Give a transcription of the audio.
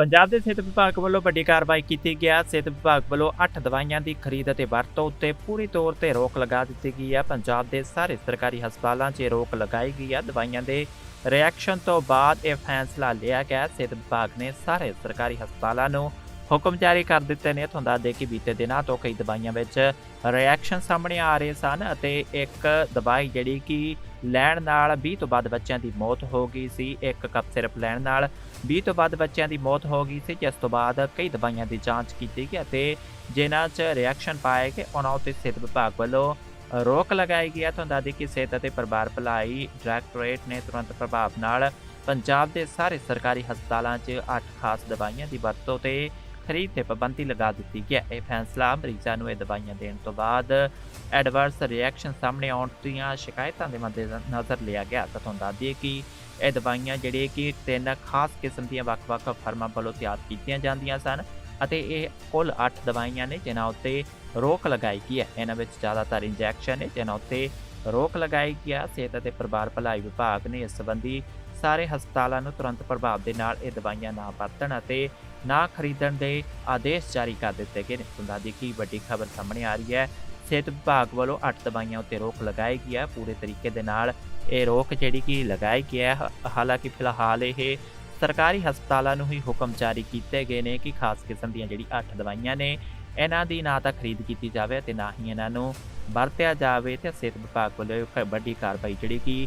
ਪੰਜਾਬ ਦੇ ਸਿਹਤ ਵਿਭਾਗ ਵੱਲੋਂ ਵੱਡੀ ਕਾਰਵਾਈ ਕੀਤੀ ਗਿਆ। ਸਿਹਤ ਵਿਭਾਗ ਵੱਲੋਂ 8 ਦਵਾਈਆਂ ਦੀ ਖਰੀਦ ਅਤੇ ਵਰਤੋਂ ਉੱਤੇ ਪੂਰੀ ਤੌਰ ਤੇ ਰੋਕ ਲਗਾ ਦਿੱਤੀ ਗਈ ਹੈ। ਪੰਜਾਬ ਦੇ ਸਾਰੇ ਸਰਕਾਰੀ ਹਸਪਤਾਲਾਂ 'ਚ ਇਹ ਰੋਕ ਲਗਾਈ ਗਈ ਹੈ। ਦਵਾਈਆਂ ਦੇ ਰਿਐਕਸ਼ਨ ਤੋਂ ਬਾਅਦ ਇਹ ਫੈਸਲਾ ਲਿਆ ਗਿਆ। ਸਿਹਤ ਵਿਭਾਗ ਨੇ ਸਾਰੇ ਸਰਕਾਰੀ ਹਸਪਤਾਲਾਂ ਨੂੰ ਹੁਕਮ ਜਾਰੀ ਕਰ ਦਿੱਤੇ ਨੇ, ਤੁਹਾਨੂੰ ਦੱਸ ਦੇ ਕਿ ਬੀਤੇ ਦਿਨਾਂ ਤੋਂ ਕਈ ਦਵਾਈਆਂ ਵਿੱਚ ਰਿਐਕਸ਼ਨ ਸਾਹਮਣੇ ਆ ਰਹੇ ਸਨ ਅਤੇ ਇੱਕ ਦਵਾਈ ਜਿਹੜੀ ਕਿ ਲੈਣ ਨਾਲ 20 ਤੋਂ ਵੱਧ ਬੱਚਿਆਂ ਦੀ ਮੌਤ ਹੋ ਗਈ ਸੀ, ਇੱਕ ਕੱਪ ਸਿਰਪ ਲੈਣ ਨਾਲ 20 ਤੋਂ ਵੱਧ ਬੱਚਿਆਂ ਦੀ ਮੌਤ ਹੋ ਗਈ ਸੀ, ਜਿਸ ਤੋਂ ਬਾਅਦ ਕਈ ਦਵਾਈਆਂ ਦੀ ਜਾਂਚ ਕੀਤੀ ਗਈ ਅਤੇ ਜਿਨ੍ਹਾਂ 'ਚ ਰਿਐਕਸ਼ਨ ਪਾਏ ਗਏ, ਉਹਨਾਂ ਉੱਤੇ ਸਿਹਤ ਵਿਭਾਗ ਵੱਲੋਂ ਰੋਕ ਲਗਾਈ ਗਈ ਹੈ। ਤੁਹਾਨੂੰ ਦੱਸ ਦਈਏ ਕਿ ਸਿਹਤ ਅਤੇ ਪਰਿਵਾਰ ਭਲਾਈ ਡਾਇਰੈਕਟੋਰੇਟ ਨੇ ਤੁਰੰਤ ਪ੍ਰਭਾਵ ਨਾਲ ਪੰਜਾਬ ਦੇ ਸਾਰੇ ਸਰਕਾਰੀ ਹਸਪਤਾਲਾਂ 'ਚ 8 ਖਾਸ ਦਵਾਈਆਂ ਦੀ ਵਰਤੋਂ ਤੇ ਖਰੀਦ ਤੇ ਪਾਬੰਦੀ ਲਗਾ ਦਿੱਤੀ ਗਿਆ ਇਹ ਫੈਸਲਾ ਮਰੀਜ਼ਾਂ ਨੂੰ ਇਹ ਦਵਾਈਆਂ ਦੇਣ ਤੋਂ ਬਾਅਦ ਐਡਵਰਸ ਰਿਐਕਸ਼ਨ ਸਾਹਮਣੇ ਆਉਣ ਦੀਆਂ ਸ਼ਿਕਾਇਤਾਂ ਦੇ ਮੱਦੇਨਜ਼ਰ ਲਿਆ ਗਿਆ। ਤਾਂ ਤੁਹਾਨੂੰ ਦੱਸ ਦਈਏ ਕਿ ਇਹ ਦਵਾਈਆਂ ਜਿਹੜੀਆਂ ਕਿ ਤਿੰਨ ਖਾਸ ਕਿਸਮ ਦੀਆਂ ਵੱਖ-ਵੱਖ ਫਰਮਾਂ ਵੱਲੋਂ ਤਿਆਰ ਕੀਤੀਆਂ ਜਾਂਦੀਆਂ ਸਨ ਅਤੇ ਇਹ ਕੁੱਲ 8 ਦਵਾਈਆਂ ਨੇ ਜਿਨ੍ਹਾਂ ਉੱਤੇ ਰੋਕ ਲਗਾਈ ਗਈ ਹੈ। ਇਹਨਾਂ ਵਿੱਚ ਜ਼ਿਆਦਾਤਰ ਇੰਜੈਕਸ਼ਨ ਨੇ ਜਿਨ੍ਹਾਂ ਉੱਤੇ ਰੋਕ ਲਗਾਈ ਗਈ ਹੈ। ਸਿਹਤ ਅਤੇ ਪਰਿਵਾਰ ਭਲਾਈ ਵਿਭਾਗ ਨੇ ਇਸ ਸੰਬੰਧੀ ਸਾਰੇ ਹਸਪਤਾਲਾਂ ਨੂੰ ਤੁਰੰਤ ਪ੍ਰਭਾਵ ਦੇ ਨਾਲ ਇਹ ਦਵਾਈਆਂ ਨਾ ਵਰਤਣ ਅਤੇ ਨਾ ਖਰੀਦਣ ਦੇ ਆਦੇਸ਼ ਜਾਰੀ ਕਰ ਦਿੱਤੇ ਗਏ ਨੇ। ਸੁਣਦਾ ਦੀ ਕੀ ਵੱਡੀ ਖਬਰ ਸਾਹਮਣੇ ਆ ਰਹੀ ਹੈ? ਸਿਹਤ ਵਿਭਾਗ ਵੱਲੋਂ 8 ਦਵਾਈਆਂ ਉੱਤੇ ਰੋਕ ਲਗਾਈ ਗਈ ਹੈ। ਪੂਰੇ ਤਰੀਕੇ ਦੇ ਨਾਲ ਇਹ ਰੋਕ ਜਿਹੜੀ ਕਿ ਲਗਾਈ ਗਈ ਹੈ ਹਾਲਾਂਕਿ ਫਿਲਹਾਲ ਇਹ ਸਰਕਾਰੀ ਹਸਪਤਾਲਾਂ ਨੂੰ ਹੀ ਹੁਕਮ ਜਾਰੀ ਕੀਤੇ ਗਏ ਨੇ ਕਿ ਖਾਸ ਕਿਸਮ ਦੀਆਂ ਜਿਹੜੀ 8 ਦਵਾਈਆਂ ਨੇ, ਇਹਨਾਂ ਦੀ ਨਾ ਤਾਂ ਖਰੀਦ ਕੀਤੀ ਜਾਵੇ ਤੇ ਨਾ ਹੀ ਇਹਨਾਂ ਨੂੰ ਵਰਤਿਆ ਜਾਵੇ ਤੇ ਸਿਹਤ ਵਿਭਾਗ ਵੱਲੋਂ ਵੱਡੀ ਕਾਰਵਾਈ ਜਿਹੜੀ ਕਿ